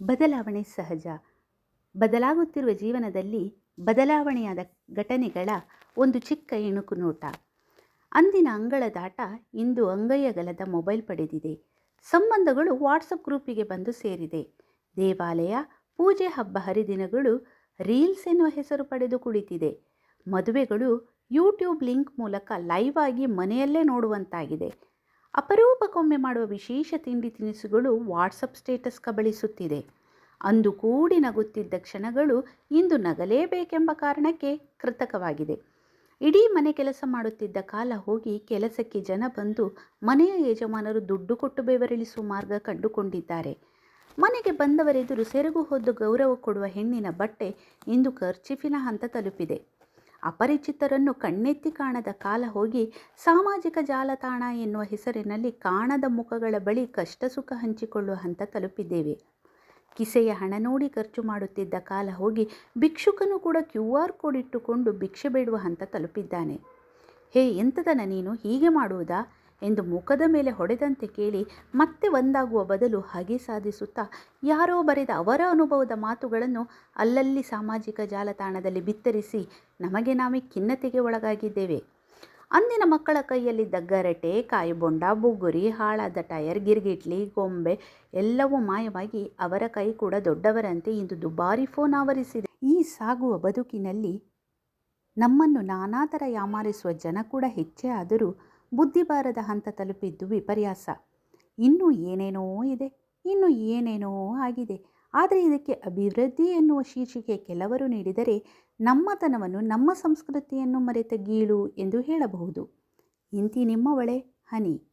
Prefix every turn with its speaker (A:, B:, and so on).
A: ಬದಲಾವಣೆ ಸಹಜ. ಬದಲಾಗುತ್ತಿರುವ ಜೀವನದಲ್ಲಿ ಬದಲಾವಣೆಯಾದ ಘಟನೆಗಳ ಒಂದು ಚಿಕ್ಕ ಇಣುಕು ನೋಟ. ಅಂದಿನ ಅಂಗಳದಾಟ ಇಂದು ಅಂಗೈಯಗಲದ ಮೊಬೈಲ್ ಪಡೆದಿದೆ. ಸಂಬಂಧಗಳು ವಾಟ್ಸಪ್ ಗ್ರೂಪಿಗೆ ಬಂದು ಸೇರಿದೆ. ದೇವಾಲಯ, ಪೂಜೆ ಹಬ್ಬ ಹರಿದಿನಗಳು ರೀಲ್ಸ್ ಎನ್ನುವ ಹೆಸರು ಪಡೆದು ಕುಳಿತಿದೆ. ಮದುವೆಗಳು ಯೂಟ್ಯೂಬ್ ಲಿಂಕ್ ಮೂಲಕ ಲೈವ್ ಆಗಿ ಮನೆಯಲ್ಲೇ ನೋಡುವಂತಾಗಿದೆ. ಅಪರೂಪಕ್ಕೊಮ್ಮೆ ಮಾಡುವ ವಿಶೇಷ ತಿಂಡಿ ತಿನಿಸುಗಳು ವಾಟ್ಸಪ್ ಸ್ಟೇಟಸ್ ಕಬಳಿಸುತ್ತಿದೆ ಅಂದು ಕೂಡಿ ನಗುತ್ತಿದ್ದ ಕ್ಷಣಗಳು ಇಂದು ನಗಲೇಬೇಕೆಂಬ ಕಾರಣಕ್ಕೆ ಕೃತಕವಾಗಿದೆ. ಇಡೀ ಮನೆ ಕೆಲಸ ಮಾಡುತ್ತಿದ್ದ ಕಾಲ ಹೋಗಿ ಕೆಲಸಕ್ಕೆ ಜನ ಬಂದು ಮನೆಯ ಯಜಮಾನರು ದುಡ್ಡು ಕೊಟ್ಟು ಬೆವರಿಳಿಸುವ ಮಾರ್ಗ ಕಂಡುಕೊಂಡಿದ್ದಾರೆ. ಮನೆಗೆ ಬಂದವರೆದುರು ಸೆರಗು ಹೊದ್ದು ಗೌರವ ಕೊಡುವ ಹೆಣ್ಣಿನ ಬಟ್ಟೆ ಇಂದು ಖರ್ಚಿಫಿನ ಹಂತ ತಲುಪಿದೆ. ಅಪರಿಚಿತರನ್ನು ಕಣ್ಣೆತ್ತಿ ಕಾಣದ ಕಾಲ ಹೋಗಿ ಸಾಮಾಜಿಕ ಜಾಲತಾಣ ಎನ್ನುವ ಹೆಸರಿನಲ್ಲಿ ಕಾಣದ ಮುಖಗಳ ಬಳಿ ಕಷ್ಟ ಸುಖ ಹಂಚಿಕೊಳ್ಳುವ ಹಂತ ತಲುಪಿದ್ದೇವೆ. ಕಿಸೆಯ ಹಣ ನೋಡಿ ಖರ್ಚು ಮಾಡುತ್ತಿದ್ದ ಕಾಲ ಹೋಗಿ ಭಿಕ್ಷುಕನು ಕೂಡ ಕ್ಯೂ ಆರ್ ಕೋಡ್ ಇಟ್ಟುಕೊಂಡು ಭಿಕ್ಷೆ ಬೇಡುವ ಹಂತ ತಲುಪಿದ್ದಾನೆ. ಹೇ ಎಂತದನ ನೀನು? ಹೀಗೆ ಮಾಡುವುದಾ? ಎಂದು ಮುಖದ ಮೇಲೆ ಹೊಡೆದಂತೆ ಕೇಳಿ ಮತ್ತೆ ಒಂದಾಗುವ ಬದಲು ಹಾಗೆ ಸಾಧಿಸುತ್ತಾ ಯಾರೋ ಬರೆದ ಅವರ ಅನುಭವದ ಮಾತುಗಳನ್ನು ಅಲ್ಲಲ್ಲಿ ಸಾಮಾಜಿಕ ಜಾಲತಾಣದಲ್ಲಿ ಬಿತ್ತರಿಸಿ ನಮಗೆ ನಾವೇ ಖಿನ್ನತೆಗೆ ಒಳಗಾಗಿದ್ದೇವೆ. ಅಂದಿನ ಮಕ್ಕಳ ಕೈಯಲ್ಲಿದ್ದ ಗರಟೆ, ಕಾಯಿಬೊಂಡ, ಬುಗುರಿ, ಹಾಳಾದ ಟಯರ್ ಗಿರ್ಗಿಟ್ಲಿ, ಗೊಂಬೆ ಎಲ್ಲವೂ ಮಾಯವಾಗಿ ಅವರ ಕೈ ಕೂಡ ದೊಡ್ಡವರಂತೆ ಇಂದು ದುಬಾರಿ ಫೋನ್ ಆವರಿಸಿದೆ. ಈ ಸಾಗುವ ಬದುಕಿನಲ್ಲಿ ನಮ್ಮನ್ನು ನಾನಾ ಥರ ಯಾಮಾರಿಸುವ ಜನ ಕೂಡ ಹೆಚ್ಚೇ ಆದರೂ ಬುದ್ಧಿಬಾರದ ಹಂತ ತಲುಪಿದ್ದು ವಿಪರ್ಯಾಸ. ಇನ್ನೂ ಏನೇನೋ ಇದೆ, ಇನ್ನು ಏನೇನೋ ಆಗಿದೆ. ಆದರೆ ಇದಕ್ಕೆ ಅಭಿವೃದ್ಧಿ ಎನ್ನುವ ಶೀರ್ಷಿಕೆ ಕೆಲವರು ನೀಡಿದರೆ ನಮ್ಮತನವನ್ನು, ನಮ್ಮ ಸಂಸ್ಕೃತಿಯನ್ನು ಮರೆತ ಗೀಳು ಎಂದು ಹೇಳಬಹುದು. ಇಂತಿ ನಿಮ್ಮವಳೆ ಹನಿ.